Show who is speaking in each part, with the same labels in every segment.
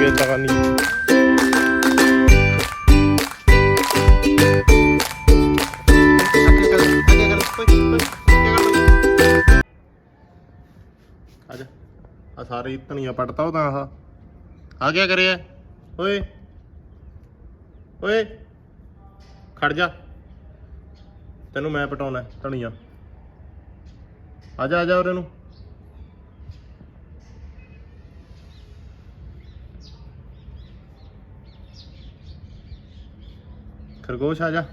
Speaker 1: ਗੇਲ ਤਾਂ ਆਜਾ ਆ ਸਾਰੇ ਧਨੀਆ ਪੱਟਤਾ ਉਹ ਤਾਂ ਆਹ। ਆ ਕੀ ਕਰਿਆ? ਓਏ। ਓਏ। ਖੜ ਜਾ। ਤੈਨੂੰ ਮੈਂ ਪਟਾਉਣਾ ਧਨੀਆ। ਆ ਜਾ ਆ ਜਾ ਉਰੇ ਨੂੰ। ਖਰਗੋਸ਼ ਆ ਜਾ।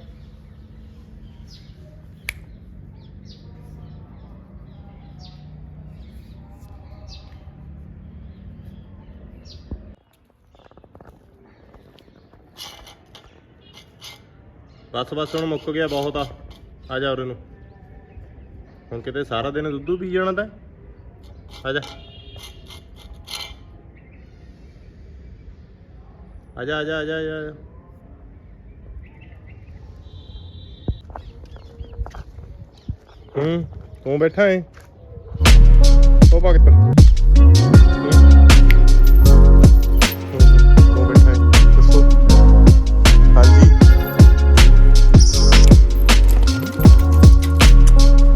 Speaker 1: ਬਸ ਬਸ, ਹੁਣ ਮੁੱਕ ਗਿਆ ਬਹੁਤ ਆ। ਆ ਜਾ ਉਰੇ ਨੂੰ। ਹੁਣ ਕਿਤੇ ਸਾਰਾ ਦਿਨ ਦੁੱਧੂ ਪੀ ਜਾਣਾ ਤਾਂ। ਆ ਜਾ। ਆ ਜਾ ਆ ਜਾ ਆ ਜਾ ਆ ਜਾ ਹੂੰ ਤੂੰ ਬੈਠਾ ਹੈ ਉਹ ਭਗਤ ਹੂੰ। ਤੂੰ ਬੈਠਾ ਹੈ ਦੱਸੋ। ਹਾਂਜੀ।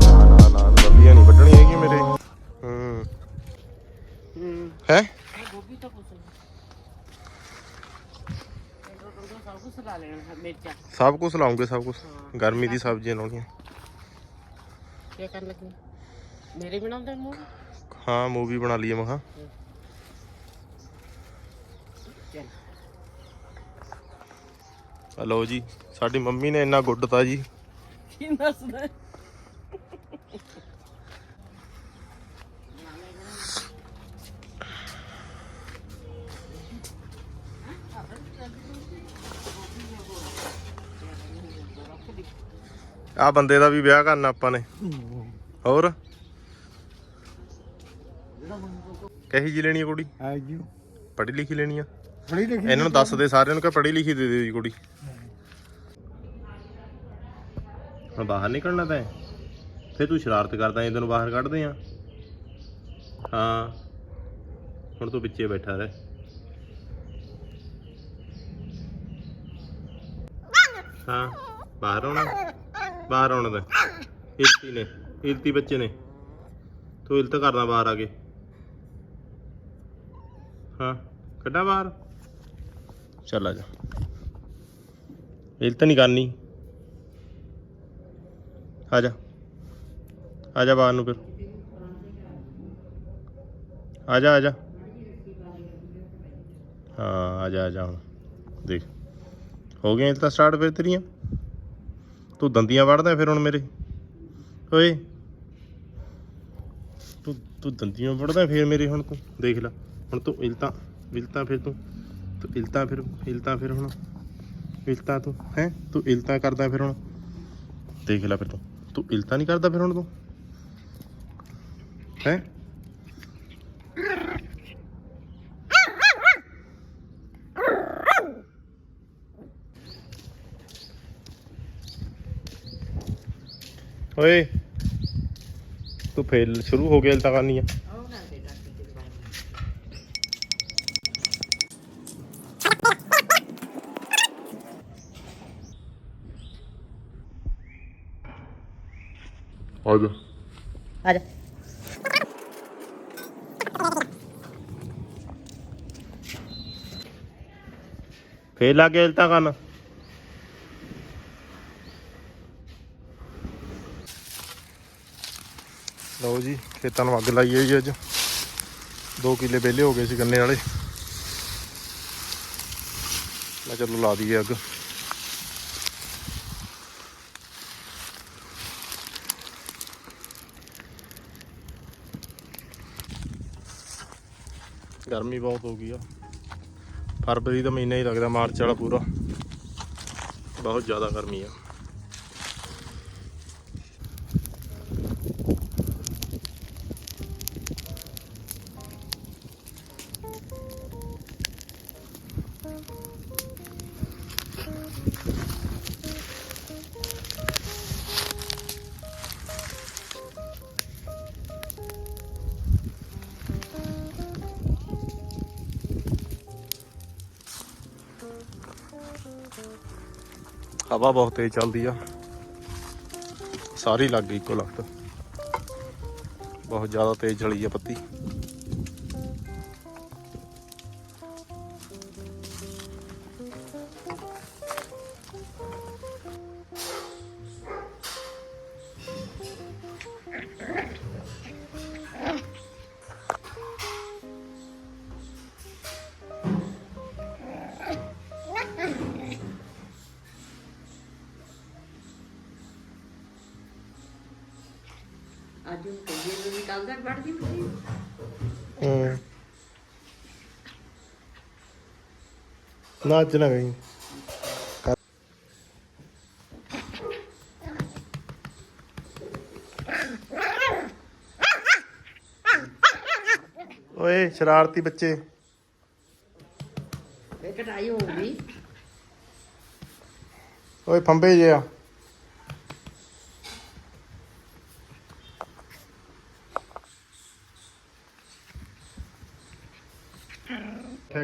Speaker 1: ਨਾ ਨਾ ਨਾ ਲੰਬੀਆਂ ਨਹੀਂ ਵੱਢਣੀ ਹੈਗੀ ਮੇਰੇ। ਹੂੰ। ਹੈ?
Speaker 2: ਗੋਭੀ ਤਾਂ ਕੁਛ ਸਭ ਕੁਛ ਲਾ ਲੈਣਾ ਮਿਰਚਾਂ।
Speaker 1: ਸਭ ਕੁਝ ਲਾਉਂਗੇ ਸਭ ਕੁਝ ਗਰਮੀ ਦੀ ਸਬਜ਼ੀਆਂ ਲਾਉਣੀਆਂ।
Speaker 2: ਕੀ ਕਰਨ ਲੱਗੀ? ਮੇਰੇ ਬਣਾਉਂਦੇ ਮੂੰਹ?
Speaker 1: ਹਾਂ ਮੂਵੀ ਬਣਾ ਲਈਏ ਮਹਾ
Speaker 2: ਚੱਲ
Speaker 1: ਹਲੋ ਜੀ ਸਾਡੀ ਮੰਮੀ ਨੇ ਇੰਨਾ ਗੁੱਡਤਾ ਜੀ।
Speaker 2: ਕੀ
Speaker 1: ਆ ਬੰਦੇ ਦਾ ਵੀ ਵਿਆਹ ਕਰਨਾ ਆਪਾਂ ਨੇ। ਹੋਰ? ਕਹੀ ਜੀ ਲੈਣੀ ਆ ਕੁੜੀ?
Speaker 3: ਆ ਜੀ।
Speaker 1: ਪੜ੍ਹੀ ਲਿਖੀ ਲੈਣੀ ਆ।
Speaker 3: ਪੜੀ ਲਿਖੀ
Speaker 1: ਇਹਨਾਂ ਨੂੰ ਦੱਸ ਦੇ ਸਾਰਿਆਂ ਨੂੰ ਕਿ ਪੜ੍ਹੀ ਲਿਖੀ ਦੇ ਦਿਓ ਜੀ ਕੁੜੀ। ਹੁਣ ਬਾਹਰ ਨਿਕਲਣਾ ਤਾਂ ਹੈ। ਫਿਰ ਤੂੰ ਸ਼ਰਾਰਤ ਕਰਦਾ ਇਹਨਾਂ ਨੂੰ ਬਾਹਰ ਕੱਢਦੇ ਆ ਹਾਂ। ਹੁਣ ਤੂੰ ਵਿੱਚੇ ਬੈਠਾ ਰਹਿ। ਹਾਂ। ਬਾਹਰ ਆਉਣਾ। ਬਾਹਰ ਆਉਣਾ ਤਾਂ ਇਲਤੀ ਨੇ, ਇਲਤੀ ਬੱਚੇ ਨੇ। ਤੂੰ ਇਲਤ ਕਰਨਾ ਬਾਹਰ ਆ ਕੇ। ਹਾਂ, ਕੱਢਾਂ ਬਾਹਰ। ਚੱਲ ਆ ਜਾ। ਇਲਤ ਨਹੀਂ ਕਰਨੀ। ਆ ਜਾ। ਆ ਜਾ ਬਾਹਰ ਨੂੰ ਫਿਰ। ਆ ਜਾ ਆ ਜਾ। ਹਾਂ, ਆ ਜਾ ਆ ਜਾ ਦੇਖ। ਹੋ ਗਈਆਂ ਤਾਂ ਸਟਾਰਟ ਫਿਰ ਤੇਰੀਆਂ? ਤੂੰ ਦੰਦੀਆਂ ਵੜਦਾ ਫਿਰ ਹੁਣ ਮੇਰੇ? ਓਏ। ਤੂੰ ਤੂੰ ਦੰਦੀਆਂ ਵੜਦਾ ਫਿਰ ਮੇਰੇ ਹੁਣ ਤੂੰ? ਦੇਖ ਲੈ, ਹੁਣ ਤੂੰ ਇਲਤਾਂ ਇਲਤਾਂ ਫਿਰ ਤੂੰ ਤੂੰ ਇਲਤਾਂ ਫਿਰ ਇਲਤਾਂ ਫਿਰ ਹੁਣ। ਇਲਤਾਂ ਤੂੰ, ਹੈ? ਤੂੰ ਇਲਤਾਂ ਕਰਦਾ ਫਿਰ ਹੁਣ। ਦੇਖ ਲੈ ਫਿਰ ਤੂੰ। ਤੂੰ ਇਲਤਾਂ ਨਹੀਂ ਕਰਦਾ ਫਿਰ ਹੁਣ ਤੂੰ? ਹੈ? ਓਏ ਤੂੰ ਫੇਲ ਸ਼ੁਰੂ ਹੋ ਗਿਆ ਇਲਤਾਂ ਕਰਨੀ ਆ। ਆ ਜਾ।
Speaker 2: ਆ ਜਾ।
Speaker 1: ਫੇਰ ਲੱਗ ਗਿਆ ਇਲਤਾਂ ਕਰਨ ਲਓ ਜੀ, ਖੇਤਾਂ ਨੂੰ ਅੱਗ ਲਾਈ ਹੈ ਜੀ ਅੱਜ। 2 ਕਿੱਲੇ ਵਿਹਲੇ ਹੋ ਗਏ ਸੀ ਗੰਨੇ ਵਾਲੇ। ਮੈਂ ਚਲੋ ਲਾ ਦਈਏ ਅੱਗ। ਗਰਮੀ ਬਹੁਤ ਹੋ ਗਈ ਆ। ਫਰਵਰੀ ਦਾ ਮਹੀਨਾ ਹੀ ਲੱਗਦਾ, ਮਾਰਚ ਵਾਲਾ ਪੂਰਾ। ਬਹੁਤ ਜ਼ਿਆਦਾ ਗਰਮੀ ਆ। ਹਵਾ ਬਹੁਤ ਤੇਜ਼ ਚੱਲਦੀ ਆ। ਸਾਰੀ ਲੱਗ ਗਈ ਇੱਕੋ ਲਖਤ ਬਹੁਤ ਜ਼ਿਆਦਾ ਤੇਜ਼ ਚਲੀ ਆ ਪੱਤੀ।
Speaker 2: ਉਹ ਕੱਢੀ ਨੂੰ
Speaker 1: ਹੂੰ ਗਈ। ਓਏ ਸ਼ਰਾਰਤੀ ਬੱਚੇ।
Speaker 2: ਇਹ ਕਟਾਈ ਹੋ ਗਈ।
Speaker 1: ਓਏ ਫੰਬੇ ਜੇ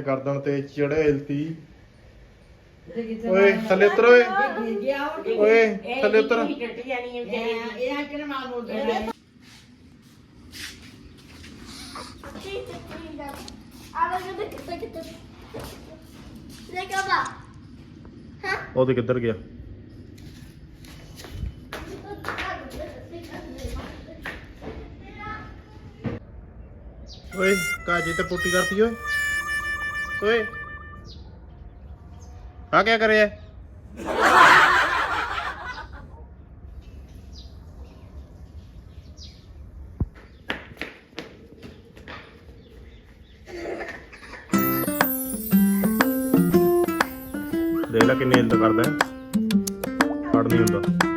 Speaker 1: ਗਰਦਨ ਤੇ ਚੜੇਲਤੀ ਓਏ ਥੱਲੇ ਉਤਰ ਓਏ। ਓਏ ਥੱਲੇ ਉਤਰ।
Speaker 2: ਟੱਟ ਜਾਣੀ ਹੈ ਵਿਚਾਰੀ
Speaker 3: ਇਹ ਮਾਲ ਬੋਲਦਾ
Speaker 1: ਉਹ ਤੇ ਕਿੱਧਰ ਗਿਆ? ਓਏ ਕਾਜੀ ਤੇ ਪੁੱਟੀ ਕਰਤੀ ਓਏ। ਓਏ। ਆ ਕੀ ਕਰਿਆ? ਦੇਖ ਲੈ ਕਿੰਨੇ ਇੰਦ ਕਰਦਾ ਹੈ। ਫੜ ਨਹੀਂ ਹੁੰਦਾ।